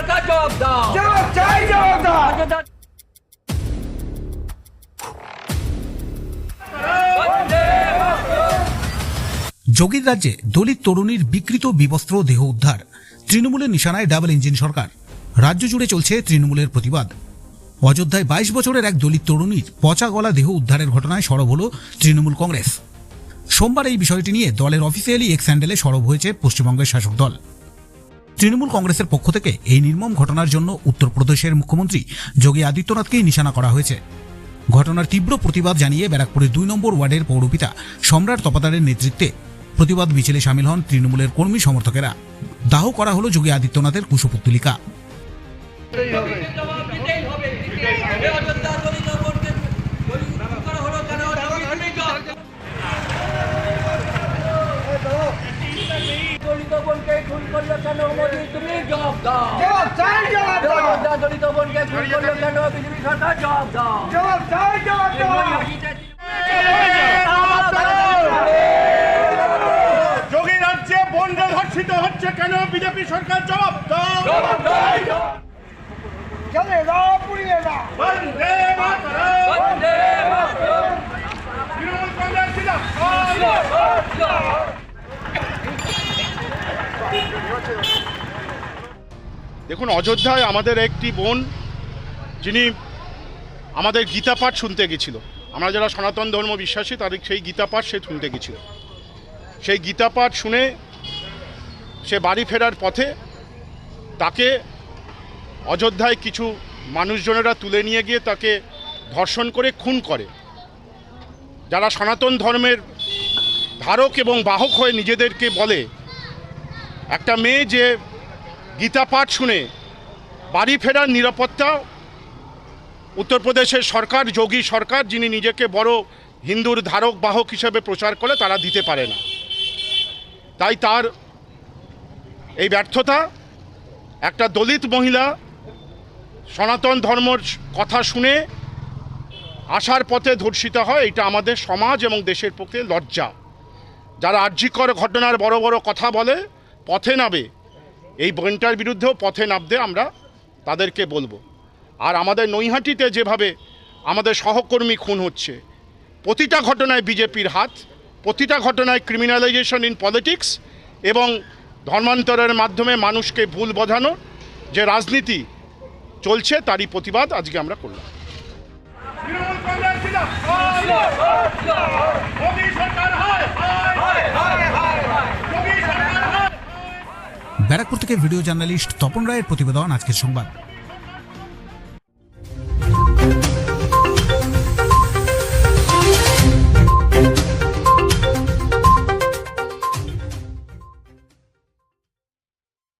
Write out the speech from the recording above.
জবাব দাও। জবাব চাই জবাব দাও। যোগীর রাজ্যে দলিত তরুণীর বিকৃত বিবস্ত্র দেহ উদ্ধার। তৃণমূলের নিশানায় ডাবল ইঞ্জিন সরকার। রাজ্য জুড়ে চলছে তৃণমূলের প্রতিবাদ। অযোধ্যায় বাইশ বছরের এক দলিত তরুণীর পচা গলা দেহ উদ্ধারের ঘটনায় সরব হল তৃণমূল কংগ্রেস। সোমবার এই বিষয়টি নিয়ে দলের অফিসিয়ালি এক্স হ্যান্ডেলে সরব হয়েছে পশ্চিমবঙ্গের শাসক দল। তৃণমূল কংগ্রেসের পক্ষ থেকে এই নির্মম ঘটনার জন্য উত্তরপ্রদেশের মুখ্যমন্ত্রী যোগী আদিত্যনাথকেই নিশানা করা হয়েছে। ঘটনার তীব্র প্রতিবাদ জানিয়ে ব্যারাকপুরের দুই নম্বর ওয়ার্ডের পৌরপিতা সম্রাট তপাদারের নেতৃত্বে প্রতিবাদ মিছিলে সামিল হন তৃণমূলের কর্মী সমর্থকেরা। দাহ করা হল যোগী আদিত্যনাথের কুশপুত্তলিকা জবাব দিতেই হবে এ অযোধ্যা দলিত বোনকে দলিত করা হলো কেন তুমি তুমি জবাব দাও। দলিত বোনকে খুন করল কেন মোদী? তুমি জবাব দাও। জবাব চাই জবাব দাও। দলিত বোনকে খুন করল কেন? বিজেপি সরকার জবাব দাও। জবাব চাই জবাব দাও। যোগী রাজ্যে বন্ডে ধর্ষিত হচ্ছে কেন? বিজেপি সরকার জবাব দাও। চলে দাও। পুড়িয়ে দাও বন্দে মাতরম বন্দে মাতরম। তৃণমূল কংগ্রেস জিন্দাবাদ। দেখুন, অযোধ্যায় আমাদের একটি বোন, যিনি আমাদের গীতা পাঠ শুনতে গেছিল। আমরা যারা সনাতন ধর্ম বিশ্বাসী, তাদের সেই গীতা পাঠ সে শুনতে গেছিল। সেই গীতা পাঠ শুনে সে বাড়ি ফেরার পথে তাকে অযোধ্যায় কিছু মানুষজনেরা তুলে নিয়ে গিয়ে তাকে ধর্ষণ করে, খুন করে। যারা সনাতন ধর্মের ধারক এবং বাহক হয়ে নিজেদেরকে বলে একটা মেয়ে যে গীতা পাঠ শুনে বাড়ি ফেরার নিরাপত্তা, উত্তরপ্রদেশের সরকার, যোগী সরকার, যিনি নিজেকে বড় হিন্দুর ধারক, বাহক হিসেবে প্রচার করে, তারা দিতে পারে না। তাই তার এই ব্যর্থতা, একটা দলিত মহিলা সনাতন ধর্মর কথা শুনে আসার পথে ধর্ষিত হয়, এটা আমাদের সমাজ এবং দেশের পক্ষে লজ্জা। যারা আর্যিকর ঘটনার বড় বড় কথা বলে পথে নামে। এই বোনটার বিরুদ্ধেও পথে নামতে আমরা তাদেরকে বলব। আর আমাদের নৈহাটিতে যেভাবে আমাদের সহকর্মী খুন হচ্ছে, প্রতিটা ঘটনায় বিজেপির হাত, প্রতিটা ঘটনায় ক্রিমিনালাইজেশন ইন পলিটিক্স এবং ধর্মান্তরের মাধ্যমে মানুষকে ভুল বোঝানো যে রাজনীতি চলছে, তারই প্রতিবাদ আজকে আমরা করলাম। ব্যারাকপুর থেকে ভিডিও জার্নালিস্ট তপন রায়ের প্রতিবেদন আজকের সংবাদ।